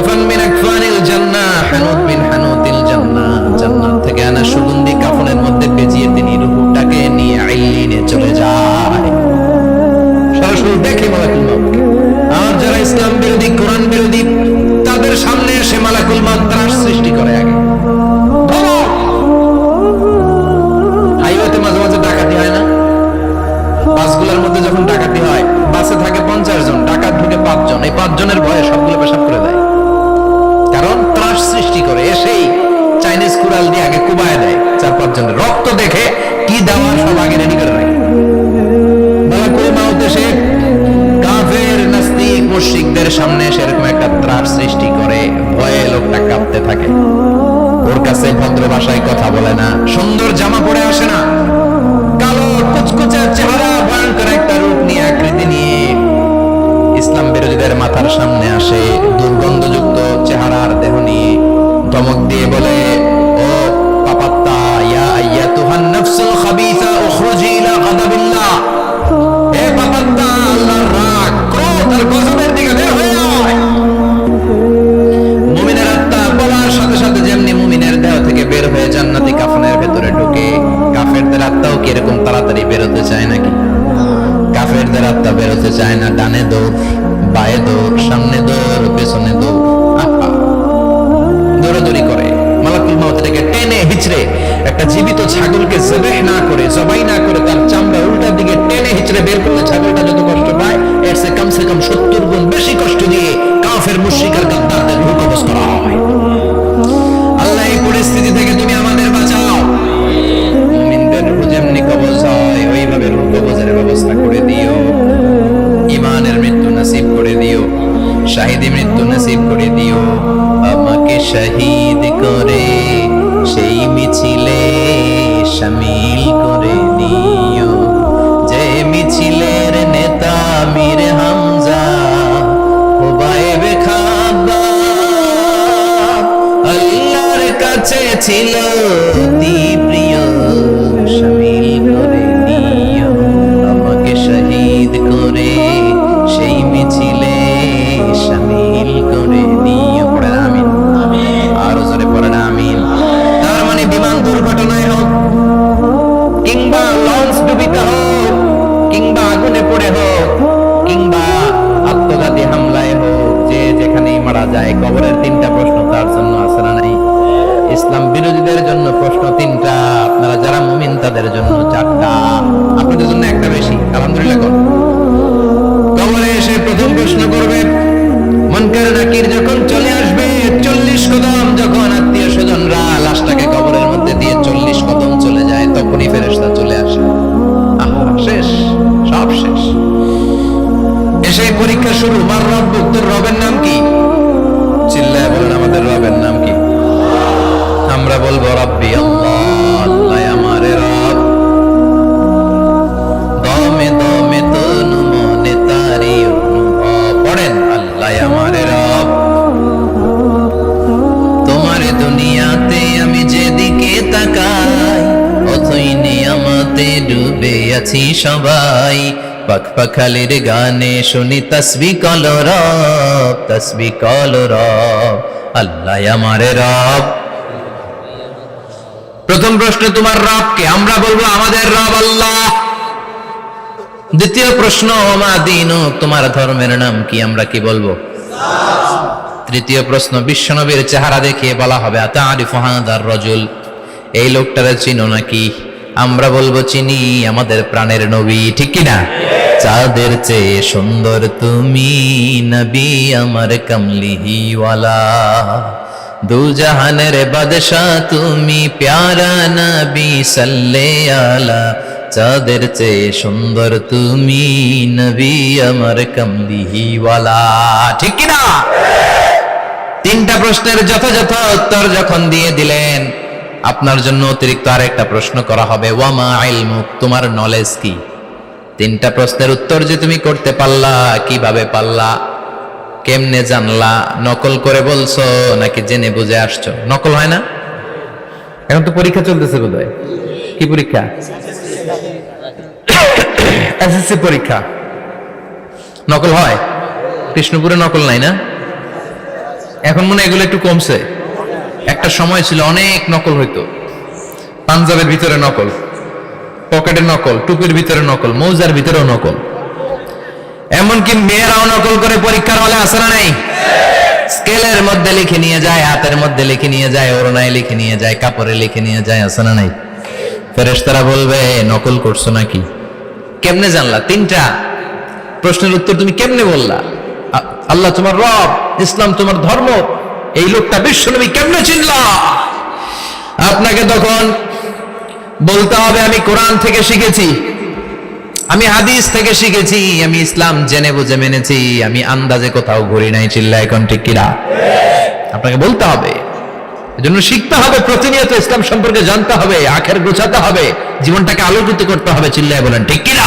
কাফান মিন আকফানিল জান্নাহ হানুত মিন হানুতিল জান্নাহ জান্নাত থেকে আনা সুগন্ধি রক্ত দেখে কি দেওয়ার সব আগে রেডি করে রাখে। মুশরিকদের সামনে সেরকম একটা ত্রাস সৃষ্টি করে, ভয়ে লোকটা কাঁপতে থাকে। ওর কাছে ভদ্র ভাষায় কথা বলে না, সুন্দর জামা পরে আসে না। কালো, কুচকুচে চেহারা, ভয়ঙ্কর একটা রূপ নিয়ে আকৃতি নিয়ে ইসলাম বিরোধীদের মাথার সামনে আসে। দুর্গন্ধযুক্ত চেহারার দেহ নিয়ে ধমক দিয়ে বলে সে কমসে কম সত্তর গুণ বেশি ছিল মানে বিমান দুর্ঘটনায় হোক, কিংবা লঞ্চ ডুবিতে হোক, কিংবা আগুনে কিংবা আত্মঘাতী হামলায় হোক, যে যেখানেই মারা যায়, কবরের তিনটা প্রশ্ন তার জন্য নাই ইসলাম বিরোধীদের জন্য প্রশ্ন তিনটা। আপনারা যারা মুমিন, তাদের জন্য চারটা। আপনাদের জন্য একটা বেশি। আলহামদুলিল্লাহ কবরে এসে প্রথম প্রশ্ন করবে মনকার নাকির যখন চলে আসবে, চল্লিশ কদম যখন আত্মীয় স্বজনরা লাশটাকে কবরের মধ্যে দিয়ে চল্লিশ কদম চলে যায়, তখনই ফেরেশতা আছি সবাই। পাখ পাখালির গানে শুনি তসবি কল রব, তসবি কল রব। আল্লাহ আমার রব। প্রথম প্রশ্ন, তোমার রবকে আমরা বলব আমাদের রব আল্লাহ। দ্বিতীয় প্রশ্ন, ওমা দিন, তোমার ধর্মের নাম কি আমরা কি বলব? তৃতীয় প্রশ্ন, বিশ্বনবীর চেহারা দেখিয়ে বলা হবে আতা আরিফ হাদার রজুল। এই লোকটারে চিনো নাকি? আমরা বলব চিনি আমাদের প্রাণের নবী, ঠিক কি না চাঁদের চেয়ে সুন্দর তুমি নবী আমার কমলিহিওয়ালা। দু জাহানের বাদশাহ তুমি প্যারা নবী সাল্লে আলা চাঁদের চেয়ে সুন্দর তুমি নবী আমার কমলিহিওয়ালা, ঠিক কি না তিনটা প্রশ্নের যথাযথ উত্তর যখন দিয়ে দিলেন আপনার জন্য অতিরিক্ত আরেকটা প্রশ্ন করা হবে, ওয়ামা ইলমুক তোমার নলেজ কি? তিনটা প্রশ্নের উত্তর যে তুমি করতে পারলা, কীভাবে পারলা, কেমনে জানলা, নকল করে বলছো নাকি জেনে বুঝে আসছো? নকল হয় না? এখন তো পরীক্ষা চলতেছে বোধহয়। কি পরীক্ষা? এসএসসি পরীক্ষা। নকল হয়? কৃষ্ণপুরে নকল নাই না? এখন মনে হয় এগুলো একটু কমছে। একটা সময় ছিল অনেক নকল হইতো। পাঞ্জাবের ভিতরে নকল, পকেটের নকল, টুপির ভিতরে নকল, মৌজার ভিতরেও নকল। এমনকি মেয়েরাও নকল করে পরীক্ষার হলে আসে না নাই? স্কেলের মধ্যে লিখে নিয়ে যায়, হাতের মধ্যে লিখে নিয়ে যায় ওরনায় লিখে নিয়ে যায়, কাপড়ে লিখে নিয়ে যায়, আসে না নাই? ফেরেশতারা বলবে, নকল করছ নাকি? কেমনে জানলা? তিনটা প্রশ্নের উত্তর তুমি কেমনে বললা? আল্লাহ তোমার রব, ইসলাম তোমার ধর্ম এই লোকটা বিশ্বনবী কেমনে চিনলা? আপনাকে তখন বলতে হবে, আমি কোরআন থেকে শিখেছি, আমি হাদিস থেকে শিখেছি, আমি ইসলাম জেনে বুঝে মেনেছি, আমি আন্দাজে কোথাও ঘুরি নাই চিল্লা এখন ঠিক কিনা? আপনাকে বলতে হবে, এজন্য শিখতে হবে, প্রতিনিয়ত ইসলাম সম্পর্কে জানতে হবে, আখের গোছাতে হবে, জীবনটাকে আলোকিত করতে হবে, চিল্লায় বলেন, ঠিক কিনা?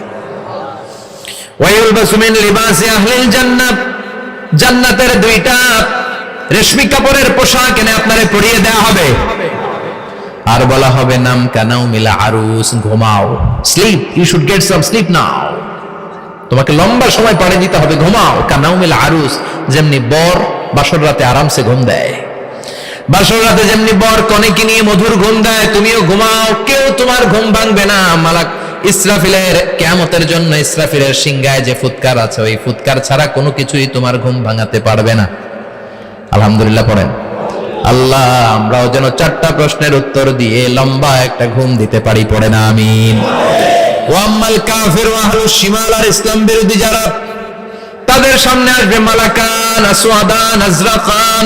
ওয়ায়ুলবাসু মিন লিবাসি আহলিল জান্নাত। জান্নাতের দুইটা রেশমি কাপড়ের পোশাক এনে আপনারে পরিয়ে দেয়া হবে। আর বলা হবে, নাম কানাও মিলা আরুস, ঘুমাও। Sleep, you should get some sleep now. তোমাকে লম্বা সময় পাড়ে দিতে হবে, ঘুমাও। কানাও মিলা আরুস, যেমনি বর বাসর রাতে আরামসে ঘুম দেয়। বাসর রাতে যেমনি বর কনেকে নিয়ে মধুর ঘুম দেয়, তুমিও ঘুমাও। কেউ তোমার ঘুম ভাঙবে না। মালাক ইসরাফিলের কেমতের জন্য ইসরাফিলের সিংগায় যে ফুৎকার আছে, ওই ফুৎকার ছাড়া কোনো কিছুই তোমার ঘুম ভাঙাতে পারবে না। আলহামদুলিল্লাহ পড়েন। আল্লাহ, আমরাও যেন চারটা প্রশ্নের উত্তর দিয়ে লম্বা একটা ঘুম দিতে পারি পড়ে না আমিন ওয়াম্মাল কাফির ওয়া আহলুস শিমাল আর ইসলাম বিরোধী যারা, তাদের সামনে আসবে মালাকান, আসওয়াদান, আজরাকান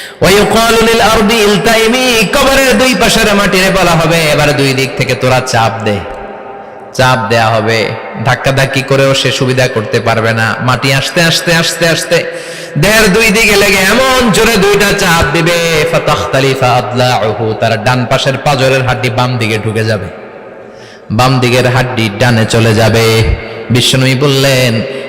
কবরের দুই পাশের মাটিরে বলা হবে, এবার দুই দিক থেকে তোরা চাপ দে। চাপ দেয়া হবে। ধাক্কা ধাক্কি করেও সে সুবিধা করতে পারবে না। মাটি আসতে আসতে আসতে আসতে। দেহের দুই দিকে লেগে এমন জোরে দুইটা চাপ দিবে তার ডান পাশের পাজরের হাড্ডি বাম দিকে ঢুকে যাবে। বাম দিকের হাড্ডি ডানে চলে যাবে। বিষ্ণুই বললেন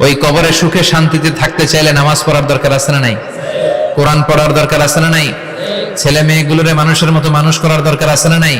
ওই কবরে সুখে শান্তিতে থাকতে চাইলে নামাজ পড়ার দরকার আছে না নাই? কোরআন পড়ার দরকার আছে না নাই? ছেলে মেয়েগুলোরে মানুষের মতো মানুষ করার দরকার আছে না নাই?